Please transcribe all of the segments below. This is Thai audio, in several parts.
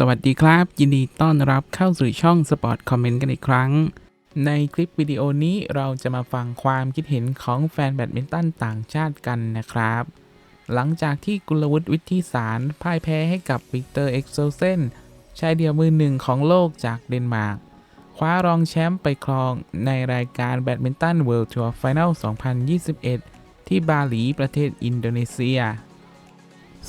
สวัสดีครับ ยินดีต้อนรับเข้าสู่ช่องสปอร์ตคอมเมนต์กันอีกครั้ง ในคลิปวิดีโอนี้เราจะมาฟังความคิดเห็นของแฟนแบดมินตันต่างชาติกันนะครับ หลังจากที่กุลวุฒิวิทธิสารพ่ายแพ้ให้กับวิกเตอร์เอ็กโซเซนชายเดียวมือหนึ่งของโลกจากเดนมาร์กคว้ารองแชมป์ไปครองในรายการแบดมินตันเวิลด์ทัวร์ไฟแนล 2021 ที่บาหลีประเทศอินโดนีเซีย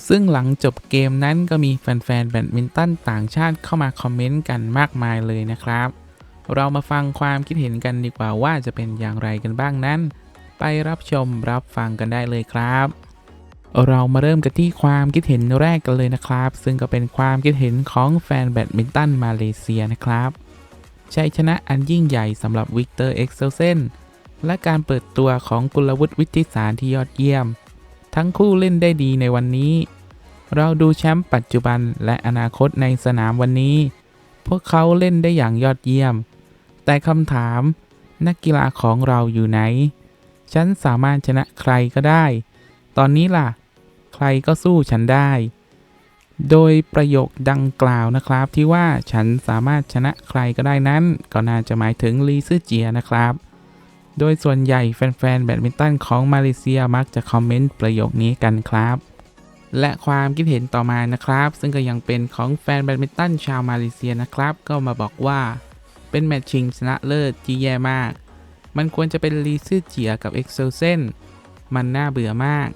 ซึ่งหลังจบเกมนั้นก็มีแฟนๆแบดมินตันต่างชาติเข้ามาคอมเมนต์กันมากมายเลยนะครับ เรามาฟังความคิดเห็นกันดีกว่าว่าจะเป็นอย่างไรกันบ้างนั้น ไปรับชมรับฟังกันได้เลยครับ เรามาเริ่มกันที่ความคิดเห็นแรกกันเลยนะครับ ซึ่งก็เป็นความคิดเห็นของแฟนแบดมินตันมาเลเซียนะครับชัยชนะอันยิ่งใหญ่สำหรับวิกเตอร์เอ็กเซลเซนและการเปิดตัวของกุลวุฒิวิทิสารที่ยอดเยี่ยม ทั้งคู่เล่นได้ดีในวันนี้ เราดูแชมป์ปัจจุบันและอนาคตในสนามวันนี้ พวกเขาเล่นได้อย่างยอดเยี่ยม แต่คำถาม นักกีฬาของเราอยู่ไหน ฉันสามารถชนะใครก็ได้ ตอนนี้ล่ะ ใครก็สู้ฉันได้ โดยประโยคดังกล่าวนะครับที่ว่าฉันสามารถชนะใครก็ได้นั้น ก็น่าจะหมายถึงลีซื่อเจียนะครับ โดยส่วนใหญ่แฟนๆแบดมินตันของมาเลเซียมักจะคอมเมนต์ประโยคนี้กันครับ และความคิดเห็นต่อมานะครับ ซึ่งก็ยังเป็นของแฟนแบดมินตันชาวมาเลเซียนะครับ ก็มาบอกว่าเป็นแมตช์ชิงชนะเลิศที่แย่มาก มันควรจะเป็นลีซื่อเจียกับเอ็กเซลเซนมันน่าเบื่อมาก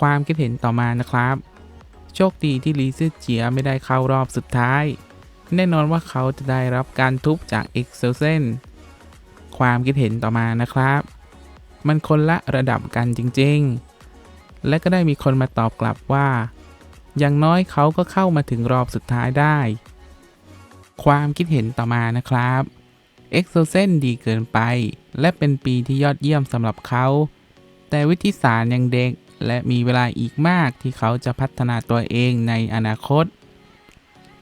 ความคิดเห็นต่อมานะครับ โชคดีที่ลีซื่อเจียไม่ได้เข้ารอบสุดท้าย แน่นอนว่าเขาจะได้รับการทุบจากเอ็กเซลเซนความคิดเห็นต่อมานะครับ มันคนละระดับกันจริง ๆ และก็ได้มีคนมาตอบกลับว่า อย่างน้อยเขาก็เข้ามาถึงรอบสุดท้ายได้ ความคิดเห็นต่อมานะครับเอ็กโซเซนดีเกินไป และเป็นปีที่ยอดเยี่ยมสำหรับเขา แต่วิธีสารยังเด็กและมีเวลาอีกมากที่เขาจะพัฒนาตัวเองในอนาคต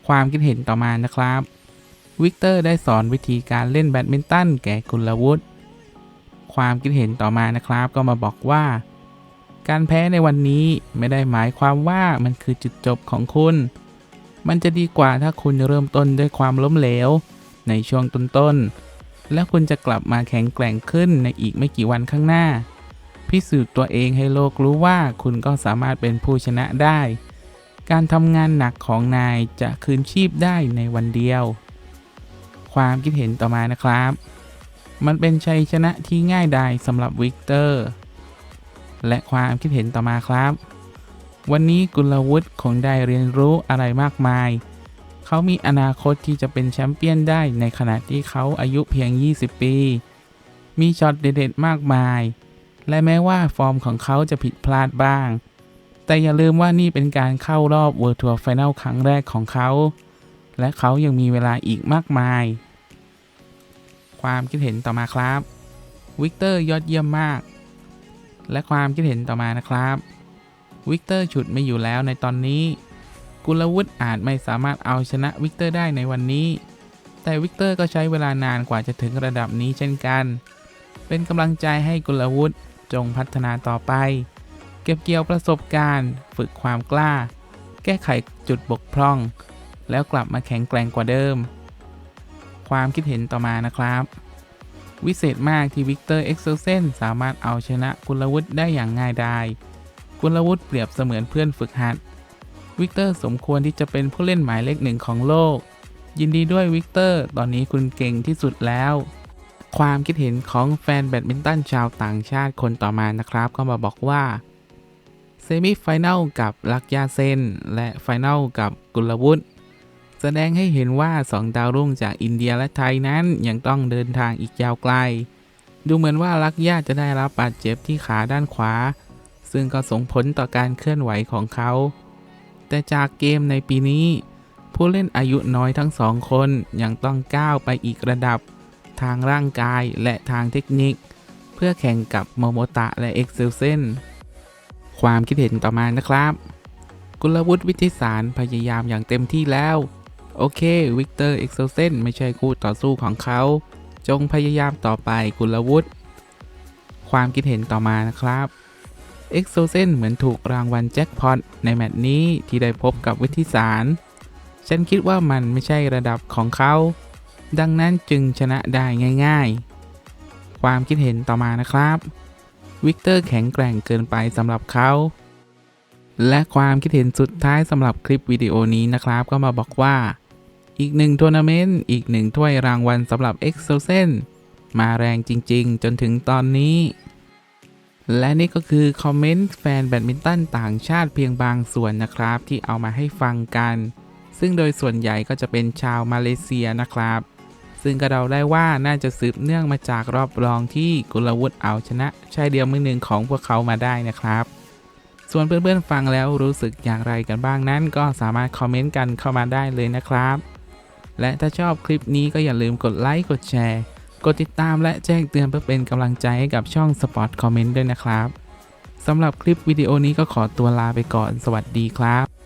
ความคิดเห็นต่อมานะครับ วิกเตอร์ได้สอนวิธีการเล่นแบดมินตันแก่กุลวุฒิความคิดเห็นต่อมานะครับก็มาบอกว่า การแพ้ในวันนี้ไม่ได้หมายความว่ามันคือจุดจบของคุณ มันจะดีกว่าถ้าคุณเริ่มต้นด้วยความล้มเหลว ในช่วงต้นๆ แล้วคุณจะกลับมาแข็งแกร่งขึ้นในอีกไม่กี่วันข้างหน้า พิสูจน์ตัวเองให้โลกรู้ว่าคุณก็สามารถเป็นผู้ชนะได้ การทำงานหนักของนายจะคืนชีพได้ในวันเดียว ความคิดเห็นต่อมานะครับ มันเป็นชัยชนะที่ง่ายดายสำหรับวิกเตอร์ และความคิดเห็นต่อมาครับ วันนี้กุลวุฒิคงได้เรียนรู้อะไรมากมาย เขามีอนาคตที่จะเป็นแชมเปี้ยนได้ในขณะที่เขาอายุเพียง 20 ปี มีช็อตเด็ดๆมากมาย และแม้ว่าฟอร์มของเขาจะผิดพลาดบ้าง แต่อย่าลืมว่านี่เป็นการเข้ารอบ World Tour Final ครั้งแรกของเขา และเขายังมีเวลาอีกมากมาย ความคิดเห็นต่อมาครับ วิกเตอร์ยอดเยี่ยมมาก และความคิดเห็นต่อมานะครับวิกเตอร์ฉุดไม่อยู่แล้วในตอนนี้ กุลวุฒิอาจไม่สามารถเอาชนะวิกเตอร์ได้ในวันนี้ แต่วิกเตอร์ก็ใช้เวลานานกว่าจะถึงระดับนี้เช่นกัน เป็นกำลังใจให้กุลวุฒิจงพัฒนาต่อไป เก็บเกี่ยวประสบการณ์ ฝึกความกล้า แก้ไขจุดบกพร่อง แล้วกลับมาแข็งแกร่งกว่าเดิม ความคิดเห็นต่อมานะครับ วิเศษมากที่วิกเตอร์เอ็กเซลเซนสามารถเอาชนะกุลวุฒิได้อย่างง่ายดายกุลวุฒิเปรียบเสมือนเพื่อนฝึกหัด วิกเตอร์สมควรที่จะเป็นผู้เล่นหมายเลขหนึ่งของโลก ยินดีด้วยวิกเตอร์ ตอนนี้คุณเก่งที่สุดแล้ว ความคิดเห็นของแฟนแบดมินตันชาวต่างชาติคนต่อมานะครับ ก็มาบอกว่าเซมิไฟแนลกับลักยาเซนและไฟแนลกับกุลวุฒิ แสดงให้เห็นว่าสองดาวรุ่งจากอินเดียและไทยนั้นยังต้องเดินทางอีกยาวไกล ดูเหมือนว่าลักย่าจะได้รับบาดเจ็บที่ขาด้านขวา ซึ่งก็ส่งผลต่อการเคลื่อนไหวของเขา แต่จากเกมในปีนี้ ผู้เล่นอายุน้อยทั้งสองคนยังต้องก้าวไปอีกระดับ ทางร่างกายและทางเทคนิค เพื่อแข่งกับโมโมตะและเอ็กเซลเซนความคิดเห็นต่อมานะครับ กุลวุฒิวิทิสารพยายามอย่างเต็มที่แล้ว โอเค วิกเตอร์เอ็กเซเซนไม่ใช่คู่ต่อสู้ของเขา จงพยายามต่อไปกุลวุฒิความคิดเห็นต่อมานะครับเอ็กโซเซนเหมือนถูกรางวัลแจ็คพอตในแมตช์นี้ที่ได้พบกับวิทิสารฉันคิดว่ามันไม่ใช่ระดับของเขา ดังนั้นจึงชนะได้ง่าย ๆ ความคิดเห็นต่อมานะครับ วิกเตอร์แข็งแกร่งเกินไปสำหรับเขา และความคิดเห็นสุดท้ายสำหรับคลิปวิดีโอนี้นะครับ ก็มาบอกว่า อีกหนึ่งทัวร์นาเมนต์อีกหนึ่งถ้วยรางวัลสำหรับ e x o s e n มาแรงจริงๆ จนถึงตอนนี้ และนี่ก็คือคอมเมนต์แฟนแบดมินตันต่างชาติเพียงบางส่วนนะครับ ที่เอามาให้ฟังกัน ซึ่งโดยส่วนใหญ่ก็จะเป็นชาวมาเลเซียนะครับ ซึ่งก็เดาได้ว่าน่าจะสืบเนื่องมาจากรอบรองที่กุลวุฒิเอาชนะชายเดียวมือหนึ่งของพวกเขามาได้นะครับส่วนเพื่อนๆฟังแล้วรู้สึกอย่างไรกันบ้างนั้น ก็สามารถคอมเมนต์กันเข้ามาได้เลยนะครับ และถ้าชอบคลิปนี้ก็อย่าลืมกดไลค์กดแชร์ กดติดตามและแจ้งเตือนเพื่อเป็นกำลังใจให้กับช่อง Spot Comment ด้วยนะครับสำหรับคลิปวิดีโอนี้ก็ขอตัวลาไปก่อน สวัสดีครับ